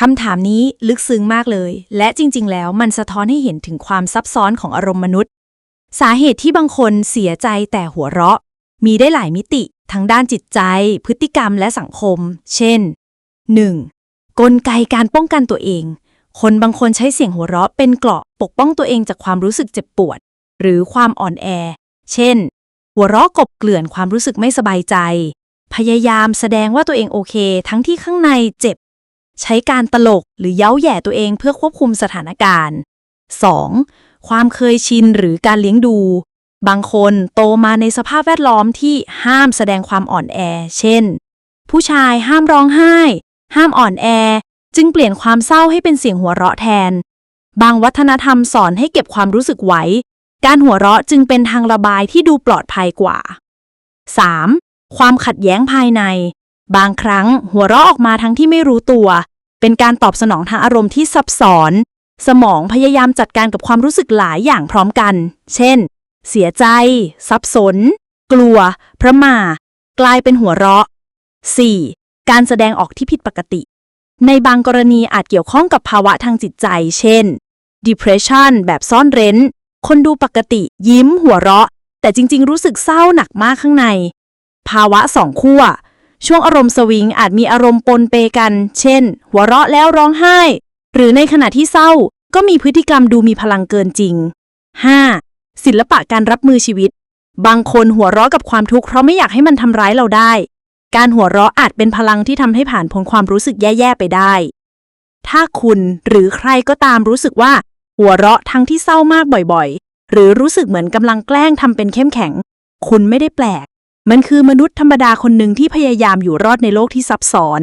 คำถามนี้ลึกซึ้งมากเลย และจริง ๆ แล้วมันสะท้อนให้เห็นถึงความซับซ้อนของอารมณ์มนุษย์ สาเหตุที่บางคนเสียใจแต่หัวเราะ มีได้หลายมิติ ทั้งด้านจิตใจ พฤติกรรมและสังคม เช่น 1. กลไกการป้องกันตัวเอง คนบางคนใช้เสียงหัวเราะเป็นเกราะปกป้องตัวเองจากความรู้สึกเจ็บปวด หรือความอ่อนแอ เช่น หัวเราะกบเกลื่อนความรู้สึกไม่สบายใจ พยายามแสดงว่าตัวเองโอเค ทั้งที่ข้างในเจ็บ ใช้การตลกหรือเย้าแย่ตัวเองเพื่อควบคุมสถานการณ์ 2. ความเคยชินหรือการเลี้ยงดู บางคนโตมาในสภาพแวดล้อมที่ห้ามแสดงความอ่อนแอ เช่น ผู้ชายห้ามร้องไห้ ห้ามอ่อนแอ จึงเปลี่ยนความเศร้าให้เป็นเสียงหัวเราะแทน บางวัฒนธรรมสอนให้เก็บความรู้สึกไว้ การหัวเราะจึงเป็นทางระบายที่ดูปลอดภัยกว่า 3. ความขัดแย้งภายใน บางครั้งหัวเราะออกมาทั้งที่ไม่รู้ตัว เป็นการตอบสนองทางอารมณ์ที่ซับซ้อน สมองพยายามจัดการกับความรู้สึกหลายอย่างพร้อมกัน เช่น เสียใจ สับสน กลัว พระหม่ากลายเป็นหัวเราะ 4. การแสดงออกที่ผิดปกติ ในบางกรณีอาจเกี่ยวข้องกับภาวะทางจิตใจ เช่น depression แบบซ่อนเร้น คนดูปกติ ยิ้มหัวเราะ แต่จริง ๆ รู้สึกเศร้าหนักมากข้างใน ภาวะสองขั้ว ช่วงอารมณ์สวิงอาจมีอารมณ์ปนเปกัน เช่น หัวเราะแล้วร้องไห้ หรือในขณะที่เศร้าก็มีพฤติกรรมดูมีพลังเกินจริง 5. ศิลปะการรับมือชีวิต บางคนหัวเราะกับความทุกข์เพราะไม่อยากให้มันทำร้ายเราได้ การหัวเราะอาจเป็นพลังที่ทำให้ผ่านพ้นความรู้สึกแย่ๆไปได้ ถ้าคุณหรือใครก็ตามรู้สึกว่า หัวเราะทั้งที่เศร้ามากบ่อยๆ หรือรู้สึกเหมือนกำลังแกล้งทำเป็นเข้มแข็ง คุณไม่ได้แปลก มันคือมนุษย์ธรรมดาคนหนึ่งที่พยายามอยู่รอดในโลกที่ซับซ้อน